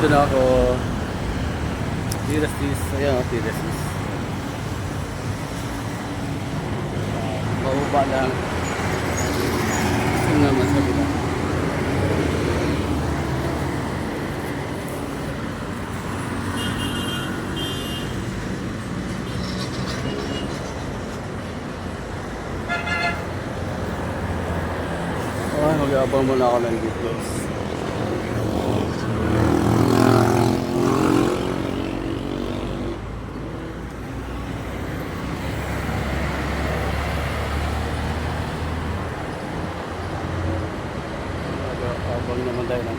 Dito na ako. Tirestis. Ayan o, Tirestis. Mauba lang. Ito naman sa bila. Ay, mag-aabang muna ako ng details. Mag-aabang naman tayo ng.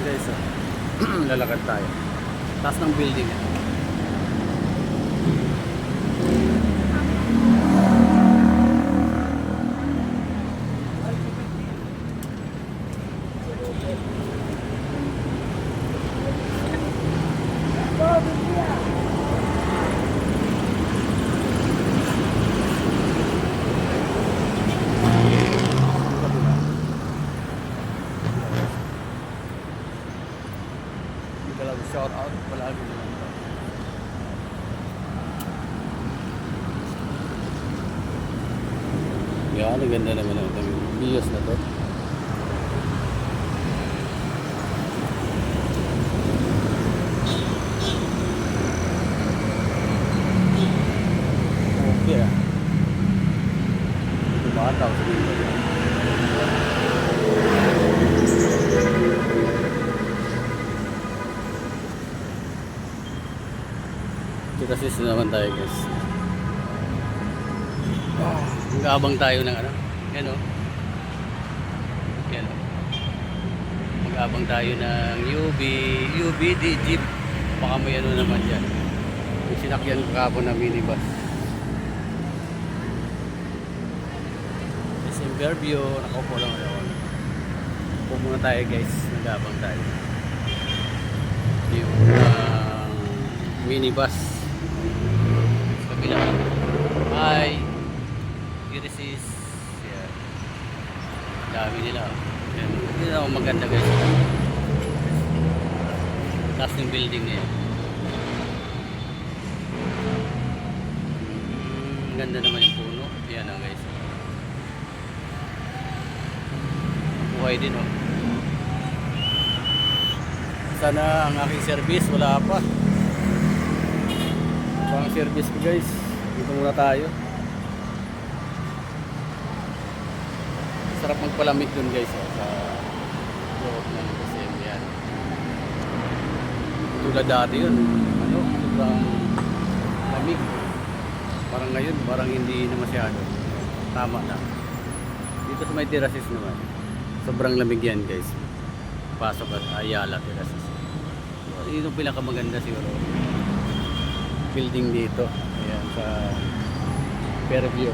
Guys, oh. lalakad tayo. Taas ng building. eh. Hindi ka lang shout out palagi naman to. Yan, ang ganda naman ang views na to. Okay ah. Tumataw sa dito. Dito kasi naman tayo guys. Mag-abang tayo ng ano. Yan o. Yan o. Mag-abang tayo ng UB, UBD Jeep. Baka may ano naman dyan. Yung sinakyan ko kahapon na minibus. SM Fairview. Nakaupo lang ako. Upo muna tayo guys. Mag-abang tayo. Yung ah, minibus. Sa kabila. Hi. Irisis. Yan. Dami nila. oh. Yan. Hindi na maganda guys. Taas ng building na yan. Mm, ganda naman yung puno. Yan ang guys. Buhay din oh. Sana ang aking service wala pa. Ito ang service ko guys. Dito muna tayo. Sarap magpalamig dun guys oh, sa loob ng SM yan. Tulad dati yun. Ano, sobrang lamig. Parang ngayon, parang hindi na masyado. Tama na. Dito sa may terraces naman. Sobrang lamig yan guys. Pasok at Ayala terraces. Yun yung pinakamaganda siguro. Building dito. Ayan sa Fairview.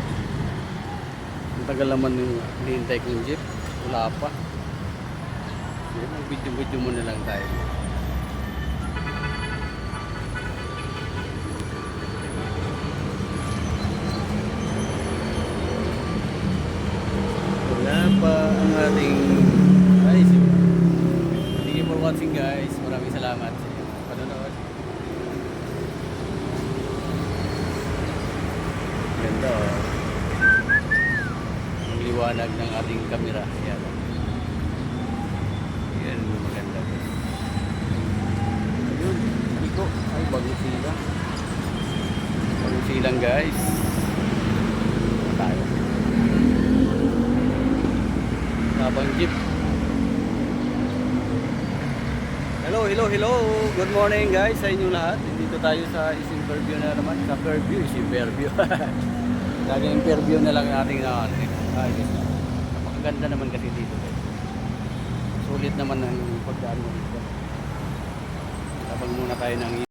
Tagal naman yung hinihintay kong jeep. Wala pa. Yun, mag-video-video muna lang tayo. Wala pa ang ating ay si Thank you for watching guys. Maraming salamat sa inyong panonood. Ganda oh. Ang liwanag ng ating kamera. Yan. Yan, maganda. Ayun, iko. Ay, bagong silang. Bagong silang guys. Tayo. Habang jeep. Hello, hello, hello. Good morning guys sa inyong lahat. Dito tayo sa Isim Fairview na naman. Sa Fairview, Isim Fairview. Laging Fairview na lang nating na ano. Eh. Ay, guys. Napakaganda naman kasi dito. Sulit naman ang pagdaan mo dito. Tabang muna tayo ng